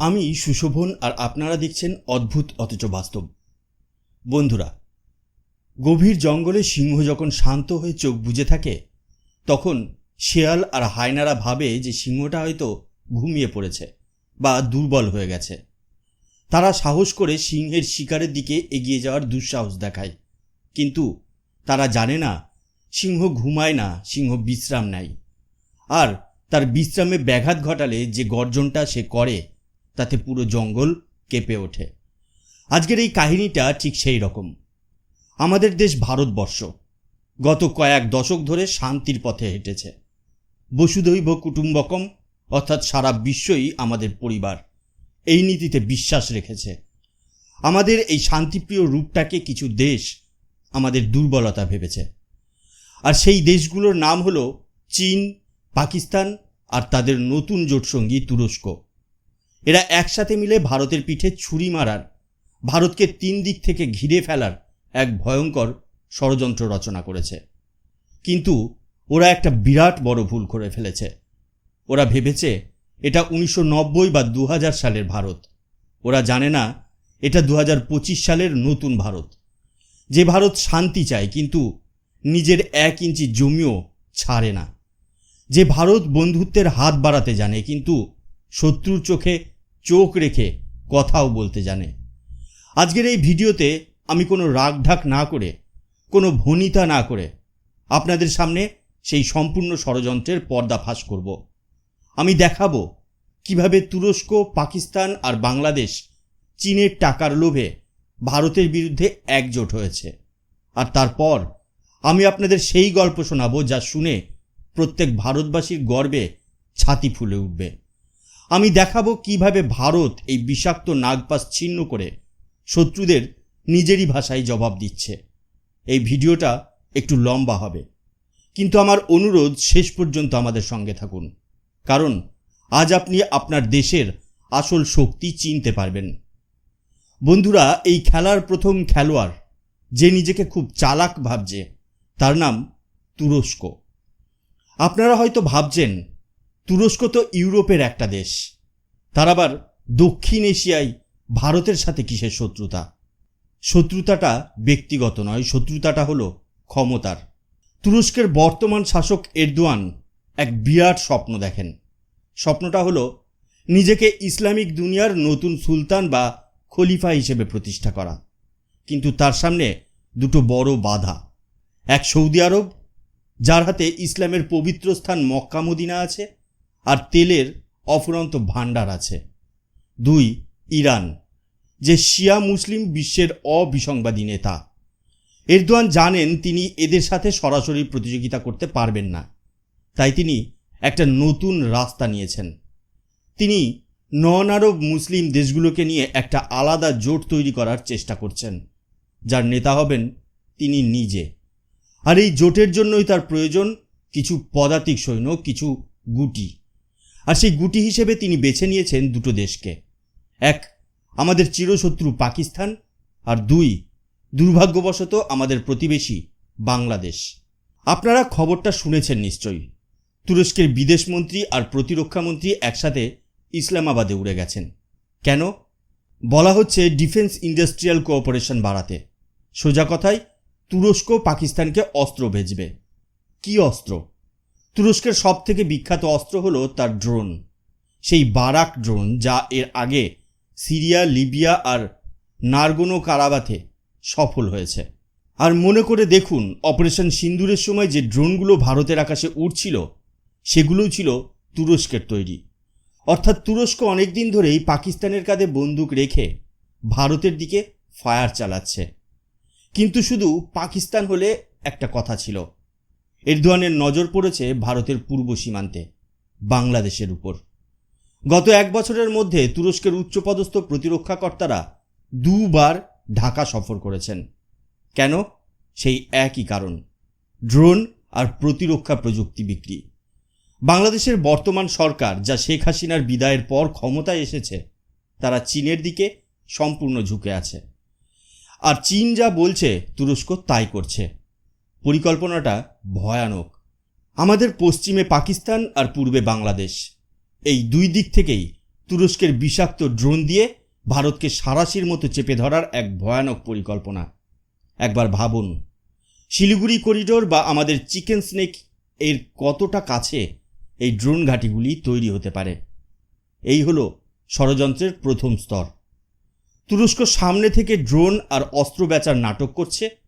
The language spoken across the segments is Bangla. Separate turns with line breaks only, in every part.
আমি সুশোভন আর আপনারা দেখছেন অদ্ভুত, অথচ বাস্তব। বন্ধুরা, গভীর জঙ্গলে সিংহ যখন শান্ত হয়ে চোখ বুজে থাকে, তখন শেয়াল আর হায়নারা ভাবে যে সিংহটা হয়তো ঘুমিয়ে পড়েছে বা দুর্বল হয়ে গেছে। তারা সাহস করে সিংহের শিকারের দিকে এগিয়ে যাওয়ার দুঃসাহস দেখায়। কিন্তু তারা জানে না, সিংহ ঘুমায় না, সিংহ বিশ্রাম নেয়। আর তার বিশ্রামে ব্যাঘাত ঘটালে যে গর্জনটা সে করে তাতে পুরো জঙ্গল কেঁপে ওঠে। আজকের এই কাহিনীটা ঠিক সেই রকম। আমাদের দেশ ভারতবর্ষ। গত কয়েক দশক ধরে শান্তির পথে হেঁটেছে। বসুধৈব কুটুম্বকম, অর্থাৎ সারা বিশ্বই আমাদের পরিবার, এই নীতিতে বিশ্বাস রেখেছে। আমাদের এই শান্তিপ্রিয় রূপটাকে কিছু দেশ আমাদের দুর্বলতা ভেবেছে। আর সেই দেশগুলোর নাম হলো চীন, পাকিস্তান আর তাদের নতুন জোটসঙ্গী তুরস্ক। এরা একসাথে মিলে ভারতের পিঠে ছুরি মারার, ভারতকে তিন দিক থেকে ঘিরে ফেলার এক ভয়ঙ্কর ষড়যন্ত্র রচনা করেছে। কিন্তু ওরা একটা বিরাট বড় ভুল করে ফেলেছে। ওরা ভেবেছে এটা উনিশশো নব্বই বা দু হাজার সালের ভারত। ওরা জানে না এটা দু হাজার পঁচিশ সালের নতুন ভারত। যে ভারত শান্তি চায়, কিন্তু নিজের এক ইঞ্চি জমিও ছাড়ে না। যে ভারত বন্ধুত্বের হাত বাড়াতে জানে, কিন্তু শত্রুর চোখে চোখ রেখে কথাও বলতে জানে। আজকের এই ভিডিওতে আমি কোনো রাগঢাক না করে, কোনো ভনিতা না করে আপনাদের সামনে সেই সম্পূর্ণ ষড়যন্ত্রের পর্দা ফাঁস করব। আমি দেখাবো কীভাবে তুরস্ক, পাকিস্তান আর বাংলাদেশ চীনের টাকার লোভে ভারতের বিরুদ্ধে একজোট হয়েছে। আর তারপর আমি আপনাদের সেই গল্প শোনাবো যা শুনে প্রত্যেক ভারতবাসীর গর্বে ছাতি ফুলে উঠবে। আমি দেখাবো কীভাবে ভারত এই বিষাক্ত নাগপাস ছিন্ন করে শত্রুদের নিজেরই ভাষায় জবাব দিচ্ছে। এই ভিডিওটা একটু লম্বা হবে। কিন্তু আমার অনুরোধ শেষ পর্যন্ত আমাদের সঙ্গে থাকুন। কারণ আজ আপনি আপনার দেশের আসল শক্তি চিনতে পারবেন। বন্ধুরা, এই খেলার প্রথম খেলোয়াড় যে নিজেকে খুব চালাক ভাবছে, তার নাম তুরস্ক। আপনারা হয়তো ভাবছেন তুরস্ক তো ইউরোপের একটা দেশ। তার আবার দক্ষিণ এশিয়ায় ভারতের সাথে কিসের শত্রুতা? শত্রুতাটা ব্যক্তিগত নয়, শত্রুতাটা হলো ক্ষমতার। তুরস্কের বর্তমান শাসক এরদোয়ান এক বিরাট স্বপ্ন দেখেন। স্বপ্নটা হলো নিজেকে ইসলামিক দুনিয়ার নতুন সুলতান বা খলিফা হিসেবে প্রতিষ্ঠা করা। কিন্তু তার সামনে দুটো বড় বাধা। এক সৌদি আরব, যার হাতে ইসলামের পবিত্র স্থান মক্কা মদিনা আছে আর তেলের অফুরন্ত ভাণ্ডার আছে। দুই, ইরান, যে শিয়া মুসলিম বিশ্বের অবিসংবাদী নেতা। এরদোয়ান জানেন তিনি এদের সাথে সরাসরি প্রতিযোগিতা করতে পারবেন না। তাই তিনি একটা নতুন রাস্তা নিয়েছেন। তিনি নন আরব মুসলিম দেশগুলোকে নিয়ে একটা আলাদা জোট তৈরি করার চেষ্টা করছেন। যার নেতা হবেন তিনি নিজে। আর এই জোটের জন্যই তার প্রয়োজন কিছু পদাতিক সৈন্য, কিছু গুটি। আর সেই গুটি হিসেবে তিনি বেছে নিয়েছেন দুটো দেশকে। এক, আমাদের চিরশত্রু পাকিস্তান, আর দুই, দুর্ভাগ্যবশত আমাদের প্রতিবেশী বাংলাদেশ। আপনারা খবরটা শুনেছেন নিশ্চয়ই। তুরস্কের বিদেশমন্ত্রী আর প্রতিরক্ষামন্ত্রী একসাথে ইসলামাবাদে উড়ে গেছেন। কেন? বলা হচ্ছে ডিফেন্স ইন্ডাস্ট্রিয়াল কোঅপারেশন বাড়াতে। সোজা কথায়, তুরস্ক পাকিস্তানকে অস্ত্র ভেজবে। কি অস্ত্র? তুরস্কের সব থেকে বিখ্যাত অস্ত্র হলো তার ড্রোন। সেই বারাক ড্রোন যা এর আগে সিরিয়া, লিবিয়া আর নারগোনো কারাবাথে সফল হয়েছে। আর মনে করে দেখুন, অপারেশন সিন্দুরের সময় যে ড্রোনগুলো ভারতের আকাশে উড়ছিল সেগুলোও ছিল তুরস্কের তৈরি। অর্থাৎ তুরস্ক অনেকদিন ধরেই পাকিস্তানের কাঁধে বন্দুক রেখে ভারতের দিকে ফায়ার চালাচ্ছে। কিন্তু শুধু পাকিস্তান হলে একটা কথা ছিল এরদোয়ানের নজর পড়েছে ভারতের পূর্ব সীমান্তে, বাংলাদেশের উপর। গত এক বছরের মধ্যে তুরস্কের উচ্চপদস্থ প্রতিরক্ষাকর্তারা দুবার ঢাকা সফর করেছেন। কেন? সেই একই কারণ। ড্রোন আর প্রতিরক্ষা প্রযুক্তি বিক্রি। বাংলাদেশের বর্তমান সরকার যা শেখ হাসিনার বিদায়ের পর ক্ষমতায় এসেছে, তারা চীনের দিকে সম্পূর্ণ ঝুঁকে আছে। আর চীন যা বলছে, তুরস্ক তাই করছে। পরিকল্পনাটা ভয়ানক। আমাদের পশ্চিমে পাকিস্তান আর পূর্বে বাংলাদেশ। এই দুই দিক থেকেই তুরস্কের বিষাক্ত ড্রোন দিয়ে ভারতকে সারাশির মতো চেপে ধরার এক ভয়ানক পরিকল্পনা। একবার ভাবুন, শিলিগুড়ি করিডোর বা আমাদের চিকেন স্নেক এর কতটা কাছে এই ড্রোন ঘাঁটিগুলি তৈরি হতে পারে? এই হলো ষড়যন্ত্রের প্রথম স্তর। তুরস্ক সামনে থেকে ড্রোন আর অস্ত্র বেচার নাটক করছে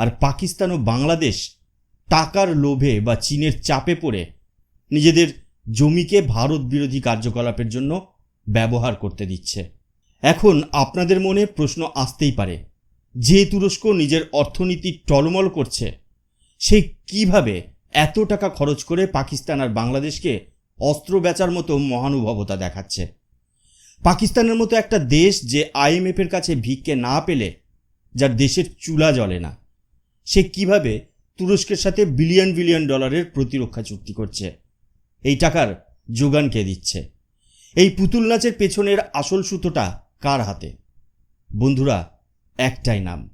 আর পাকিস্তান ও বাংলাদেশ টাকার লোভে বা চীনের চাপে পড়ে নিজেদের জমিকে ভারত বিরোধী কার্যকলাপের জন্য ব্যবহার করতে দিচ্ছে। এখন আপনাদের মনে প্রশ্ন আসতেই পারে, যে তুরস্ক নিজের অর্থনীতি টলমল করছে, সে কীভাবে এত টাকা খরচ করে পাকিস্তান আর বাংলাদেশকে অস্ত্র বেচার মতো মহানুভবতা দেখাচ্ছে? পাকিস্তানের মতো একটা দেশ যে আইএমএফের কাছে ভিক্ষে না পেলে, যার দেশের চুলা জ্বলে না। সে কীভাবে তুরস্কের সাথে বিলিয়ন বিলিয়ন ডলারের প্রতিরক্ষা চুক্তি করছে। এই টাকার যোগান কে দিচ্ছে? এই পুতুল নাচের পেছনের আসল সুতোটা কার হাতে? বন্ধুরা, একটাই নাম।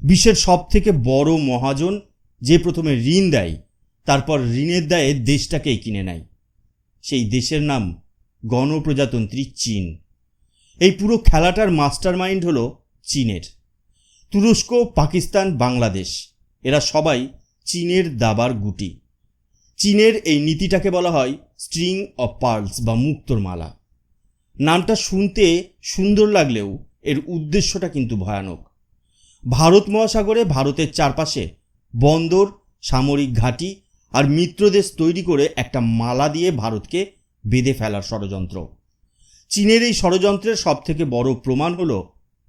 বিশ্বের সব থেকে বড় মহাজন যে প্রথমে ঋণ দেয়, তারপর ঋণের দায়ে দেশটাকেই কিনে নেয়। সেই দেশের নাম গণপ্রজাতন্ত্রী চীন। এই পুরো খেলাটার মাস্টার মাইন্ড হল চীনের। তুরস্ক, পাকিস্তান, বাংলাদেশ। এরা সবাই চীনের দাবার গুটি। চীনের এই নীতিটাকে বলা হয় স্ট্রিং অফ পার্লস বা মুক্তোর মালা নামটা শুনতে সুন্দর লাগলেও এর উদ্দেশ্যটা কিন্তু ভয়ানক। ভারত মহাসাগরে ভারতের চারপাশে বন্দর, সামরিক ঘাঁটি আর মিত্রদেশ তৈরি করে একটা মালা দিয়ে ভারতকে বেঁধে ফেলার ষড়যন্ত্র। চীনের এই ষড়যন্ত্রের সবথেকে বড় প্রমাণ হল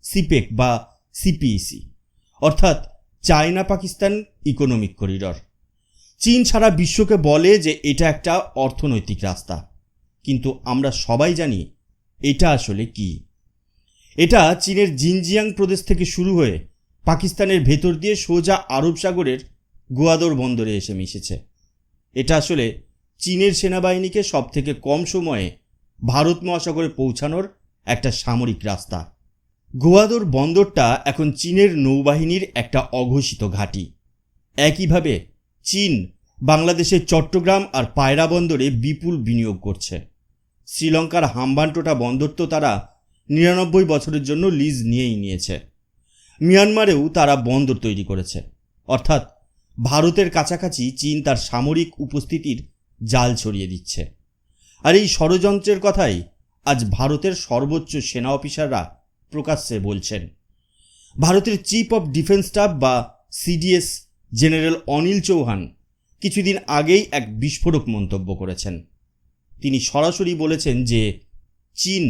সিপেক বা সিপিইসি অর্থাৎ চায়না পাকিস্তান ইকোনমিক করিডর চীন সারা বিশ্বকে বলে যে এটা একটা অর্থনৈতিক রাস্তা। কিন্তু আমরা সবাই জানি এটা আসলে কি। এটা চীনের জিনজিয়াং প্রদেশ থেকে শুরু হয়ে পাকিস্তানের ভেতর দিয়ে সোজা আরব সাগরের গোয়াদর বন্দরে এসে মিশেছে। এটা আসলে চীনের সেনাবাহিনীকে সব থেকে কম সময়ে ভারত মহাসাগরে পৌঁছানোর একটা সামরিক রাস্তা। গোয়াদর বন্দরটা এখন চীনের নৌবাহিনীর একটা অঘোষিত ঘাঁটি। একইভাবে চীন বাংলাদেশের চট্টগ্রাম আর পায়রা বন্দরে বিপুল বিনিয়োগ করছে। শ্রীলঙ্কার হাম্বানটোটা বন্দর তো তারা নিরানব্বই বছরের জন্য লিজ নিয়েই নিয়েছে। মিয়ানমারেও তারা বন্দর তৈরি করেছে। অর্থাৎ ভারতের কাছাকাছি চীন তার সামরিক উপস্থিতির জাল ছড়িয়ে দিচ্ছে। আর এই ষড়যন্ত্রের কথাই আজ ভারতের সর্বোচ্চ সেনা অফিসাররা প্রকাশ্যে বলছেন। ভারতের চিফ অফ ডিফেন্স স্টাফ বা সিডিএস জেনারেল অনিল চৌহান কিছুদিন আগেই এক বিস্ফোরক মন্তব্য করেছেন। তিনি সরাসরি বলেছেন যে, চীন,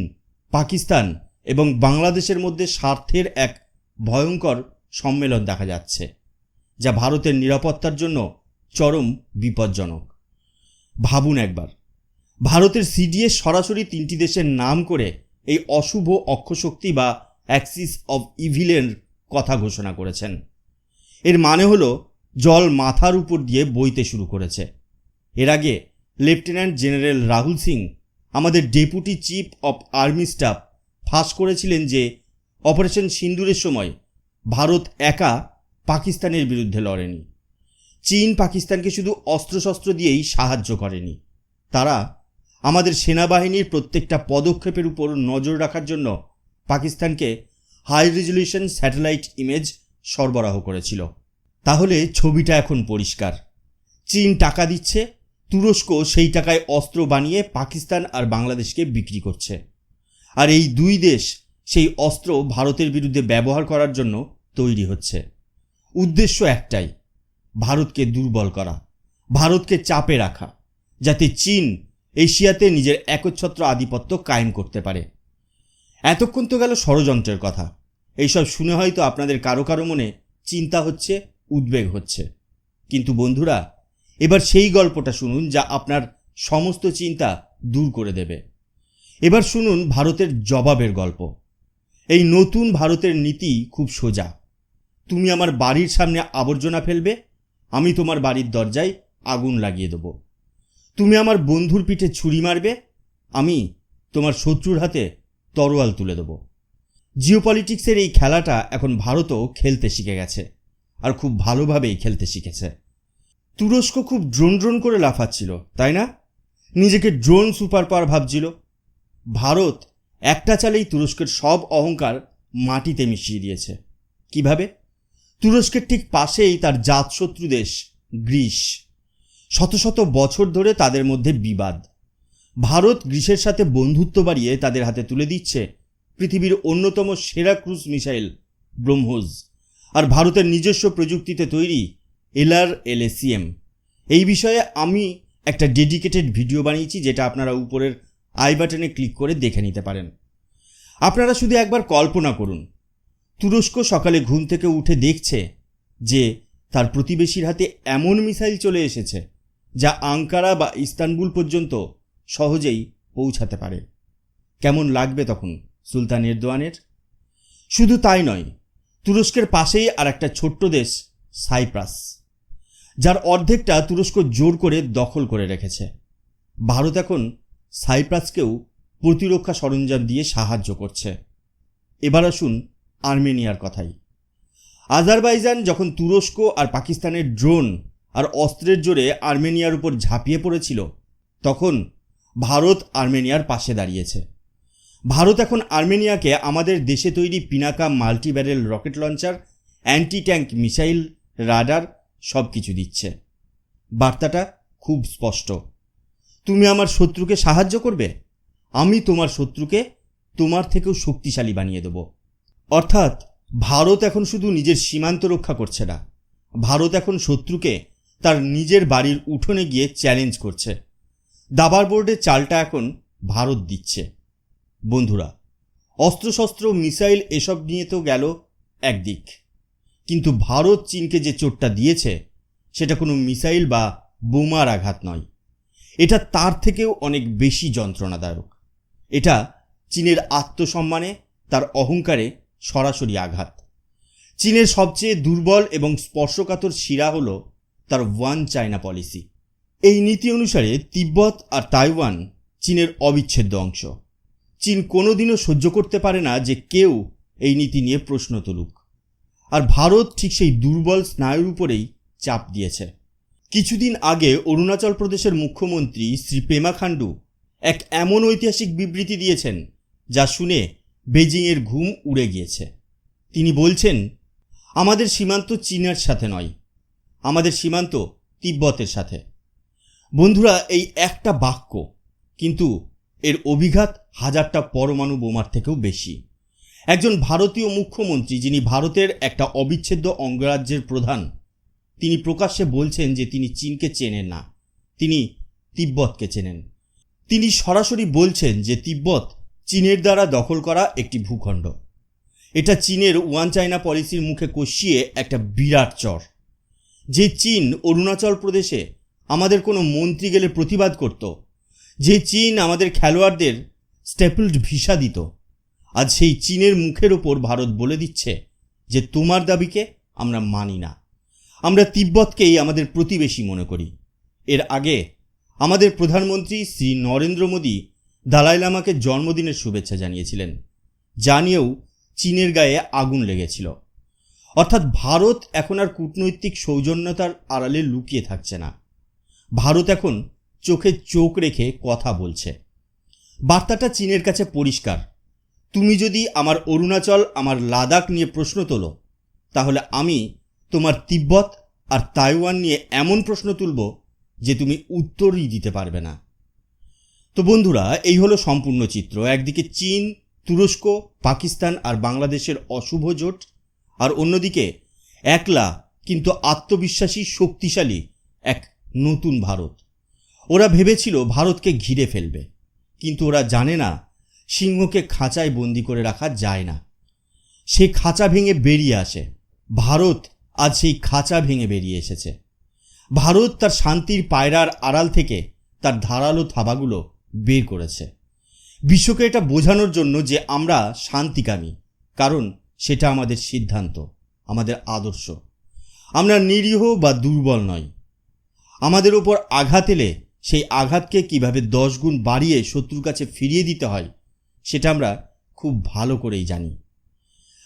পাকিস্তান এবং বাংলাদেশের মধ্যে স্বার্থের এক ভয়ঙ্কর সম্মেলন দেখা যাচ্ছে, যা ভারতের নিরাপত্তার জন্য চরম বিপজ্জনক। ভাবুন একবার, ভারতের সিডিএস সরাসরি তিনটি দেশের নাম করে এই অশুভ অক্ষশক্তি বা অ্যাক্সিস অব ইভিলের কথা ঘোষণা করেছেন। এর মানে হলো, জল মাথার উপর দিয়ে বইতে শুরু করেছে। এর আগে লেফটেন্যান্ট জেনারেল রাহুল সিং আমাদের deputy chief of army staff ফাঁস করেছিলেন যে অপারেশন সিন্দুরের সময় ভারত একা পাকিস্তানের বিরুদ্ধে লড়েনি। চীন পাকিস্তানকে শুধু অস্ত্রশস্ত্র দিয়েই সাহায্য করেনি। তারা আমাদের সেনাবাহিনীর প্রত্যেকটা পদক্ষেপের উপর নজর রাখার জন্য পাকিস্তানকে হাই রেজলিউশন স্যাটেলাইট ইমেজ সরবরাহ করেছিল। তাহলে ছবিটা এখন পরিষ্কার। চীন টাকা দিচ্ছে, তুরস্ক সেই টাকায় অস্ত্র বানিয়ে পাকিস্তান আর বাংলাদেশকে বিক্রি করছে। আর এই দুই দেশ সেই অস্ত্র ভারতের বিরুদ্ধে ব্যবহার করার জন্য তৈরি হচ্ছে। উদ্দেশ্য একটাই, ভারতকে দুর্বল করা, ভারতকে চাপে রাখা, যাতে চীন এশিয়াতে নিজের একচ্ছত্র আধিপত্য কায়েম করতে পারে। এতক্ষণ তো গেল ষড়যন্ত্রের কথা। এইসব শুনে হয়তো আপনাদের কারও কারও মনে চিন্তা হচ্ছে, উদ্বেগ হচ্ছে। কিন্তু বন্ধুরা, এবার সেই গল্পটা শুনুন যা আপনার সমস্ত চিন্তা দূর করে দেবে। এবার শুনুন ভারতের জবাবের গল্প। এই নতুন ভারতের নীতি খুব সোজা। তুমি আমার বাড়ির সামনে আবর্জনা ফেলবে, আমি তোমার বাড়ির দরজায় আগুন লাগিয়ে দেবো। তুমি আমার বন্ধুর পিঠে ছুরি মারবে, আমি তোমার শত্রুর হাতে তরোয়াল তুলে দেবো। জিওপলিটিক্সের এই খেলাটা এখন ভারতও খেলতে শিখে গেছে, আর খুব ভালোভাবেই খেলতে শিখেছে। তুরস্ক খুব ড্রোন ড্রোন করে লাফাচ্ছিল, তাই না? নিজেকে ড্রোন সুপার পাওয়ার ভাবছিল। ভারত একটা চালেই তুরস্কের সব অহংকার মাটিতে মিশিয়ে দিয়েছে। কীভাবে? তুরস্কের ঠিক পাশেই তার জাতশত্রু দেশ গ্রিস। শত শত বছর ধরে তাদের মধ্যে বিবাদ। ভারত গ্রিসের সাথে বন্ধুত্ব বাড়িয়ে তাদের হাতে তুলে দিচ্ছে পৃথিবীর অন্যতম সেরা ক্রুজ মিসাইল ব্রহ্মোজ আর ভারতের নিজস্ব প্রযুক্তিতে তৈরি এলআর এলএসিএম এই বিষয়ে আমি একটা ডেডিকেটেড ভিডিও বানিয়েছি যেটা আপনারা উপরের আই বাটনে ক্লিক করে দেখে নিতে পারেন। আপনারা শুধু একবার কল্পনা করুন, তুরস্ক সকালে ঘুম থেকে উঠে দেখছে যে তার প্রতিবেশীর হাতে এমন মিসাইল চলে এসেছে। যা আঙ্কারা বা ইস্তানবুল পর্যন্ত সহজেই পৌঁছাতে পারে। কেমন লাগবে তখন সুলতান এরদোয়ানের? শুধু তাই নয়, তুরস্কের পাশেই আর একটা ছোট্ট দেশ, সাইপ্রাস, যার অর্ধেকটা তুরস্ক জোর করে দখল করে রেখেছে। ভারত এখন সাইপ্রাসকেও প্রতিরক্ষা সরঞ্জাম দিয়ে সাহায্য করছে। এবার আসুন আর্মেনিয়ার কথাই। আজারবাইজান যখন তুরস্ক আর পাকিস্তানের ড্রোন আর অস্ত্রের জোরে আর্মেনিয়ার উপর ঝাঁপিয়ে পড়েছিল। তখন ভারত আর্মেনিয়ার পাশে দাঁড়িয়েছে। ভারত এখন আর্মেনিয়াকে আমাদের দেশে তৈরি Pinaka multibarrel rocket launcher anti tank missile, radar সব কিছু দিচ্ছে। বার্তাটা খুব স্পষ্ট। তুমি আমার শত্রুকে সাহায্য করবে? আমি তোমার শত্রুকে তোমার থেকেও শক্তিশালী বানিয়ে দেব। অর্থাৎ ভারত এখন শুধু নিজের সীমান্ত রক্ষা করছে না। ভারত এখন শত্রুকে তার নিজের বাড়ির উঠোনে গিয়ে চ্যালেঞ্জ করছে। দাবার বোর্ডের চালটা এখন ভারত দিচ্ছে। বন্ধুরা, অস্ত্রশস্ত্র, মিসাইল এসব নিয়ে তো গেল একদিক। কিন্তু ভারত চীনকে যে চোটটা দিয়েছে, সেটা কোনো মিসাইল বা বোমার আঘাত নয়। এটা তার থেকেও অনেক বেশি যন্ত্রণাদায়ক। এটা চীনের আত্মসম্মানে, তার অহংকারে সরাসরি আঘাত। চীনের সবচেয়ে দুর্বল এবং স্পর্শকাতর শিরা হল তার ওয়ান চায়না পলিসি। এই নীতি অনুসারে তিব্বত আর তাইওয়ান চীনের অবিচ্ছেদ্য অংশ। চীন কোনোদিনও সহ্য করতে পারে না যে কেউ এই নীতি নিয়ে প্রশ্ন তুলুক। আর ভারত ঠিক সেই দুর্বল স্নায়ুর উপরেই চাপ দিয়েছে। কিছুদিন আগে অরুণাচল প্রদেশের মুখ্যমন্ত্রী শ্রী পেমা খান্ডু এক এমন ঐতিহাসিক বিবৃতি দিয়েছেন যা শুনে বেজিংয়ের ঘুম উড়ে গিয়েছে। তিনি বলছেন, আমাদের সীমান্ত চীনের সাথে নয় আমাদের সীমান্ত তিব্বতের সাথে। বন্ধুরা, এই একটা বাক্য কিন্তু এর অভিঘাত হাজারটা পরমাণু বোমার থেকেও বেশি। একজন ভারতীয় মুখ্যমন্ত্রী যিনি ভারতের একটা অবিচ্ছেদ্য অঙ্গরাজ্যের প্রধান, তিনি প্রকাশ্যে বলছেন যে তিনি চীনকে চেনেন না, তিনি তিব্বতকে চেনেন। তিনি সরাসরি বলছেন যে তিব্বত চীনের দ্বারা দখল করা একটি ভূখণ্ড। এটা চীনের ওয়ান চায়না পলিসির মুখে কষিয়ে একটা বিরাট চর। যে চীন অরুণাচল প্রদেশে আমাদের কোনো মন্ত্রী গেলে প্রতিবাদ করত, যে চীন আমাদের খেলোয়াড়দের স্টেপলড ভিসা দিত, আজ সেই চীনের মুখের ওপর ভারত বলে দিচ্ছে যে তোমার দাবিকে আমরা মানি না। আমরা তিব্বতকেই আমাদের প্রতিবেশী মনে করি। এর আগে আমাদের প্রধানমন্ত্রী শ্রী নরেন্দ্র মোদী দালাই লামাকে জন্মদিনের শুভেচ্ছা জানিয়েছিলেন জানিয়েও চীনের গায়ে আগুন লেগেছিল। অর্থাৎ ভারত এখন আর কূটনৈতিক সৌজন্যতার আড়ালে লুকিয়ে থাকছে না। ভারত এখন চোখে চোখ রেখে কথা বলছে। বার্তাটা চীনের কাছে পরিষ্কার। তুমি যদি আমার অরুণাচল, আমার লাদাখ নিয়ে প্রশ্ন তোলো, তাহলে আমি তোমার তিব্বত আর তাইওয়ান নিয়ে এমন প্রশ্ন তুলব যে তুমি উত্তরই দিতে পারবে না। তো বন্ধুরা, এই হলো সম্পূর্ণ চিত্র। একদিকে চীন, তুরস্ক, পাকিস্তান আর বাংলাদেশের অশুভ জোট আর অন্যদিকে, একলা, কিন্তু আত্মবিশ্বাসী, শক্তিশালী এক নতুন ভারত। ওরা ভেবেছিল ভারতকে ঘিরে ফেলবে, কিন্তু ওরা জানে না, সিংহকে খাঁচায় বন্দি করে রাখা যায় না। সে খাঁচা ভেঙে বেরিয়ে আসে। ভারত আজ সেই খাঁচা ভেঙে বেরিয়ে এসেছে। ভারত তার শান্তির পায়রার আড়াল থেকে তার ধারালো থাবাগুলো বের করেছে। বিশ্বকে এটা বোঝানোর জন্য যে আমরা শান্তিকামী, কারণ সেটা আমাদের সিদ্ধান্ত, আমাদের আদর্শ। আমরা নিরীহ বা দুর্বল নই। আমাদের ওপর আঘাত এলে সেই আঘাতকে কীভাবে গুণ বাড়িয়ে শত্রুর কাছে ফিরিয়ে দিতে হয়, সেটা আমরা খুব ভালো করেই জানি।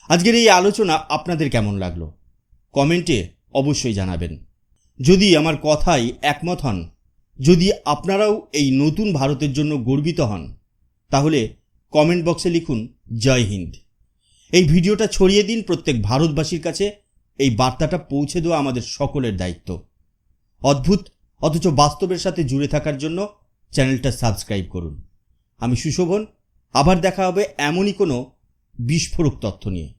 আজকের এই আলোচনা আপনাদের কেমন লাগল? কমেন্টে অবশ্যই জানাবেন। যদি আমার কথাই একমত হন, যদি আপনারাও এই নতুন ভারতের জন্য গর্বিত হন, তাহলে কমেন্ট বক্সে লিখুন, জয় হিন্দ। এই ভিডিওটা ছড়িয়ে দিন প্রত্যেক ভারতবাসীর কাছে। এই বার্তাটা পৌঁছে দেওয়া আমাদের সকলের দায়িত্ব। অদ্ভুত, অথচ বাস্তবের সাথে জুড়ে থাকার জন্য চ্যানেলটা সাবস্ক্রাইব করুন। আমি সুশোভন, আবার দেখা হবে এমনই কোনো বিস্ফোরক তথ্য নিয়ে।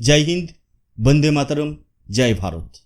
জয় হিন্দ, বন্দে মাতারম, জয় ভারত।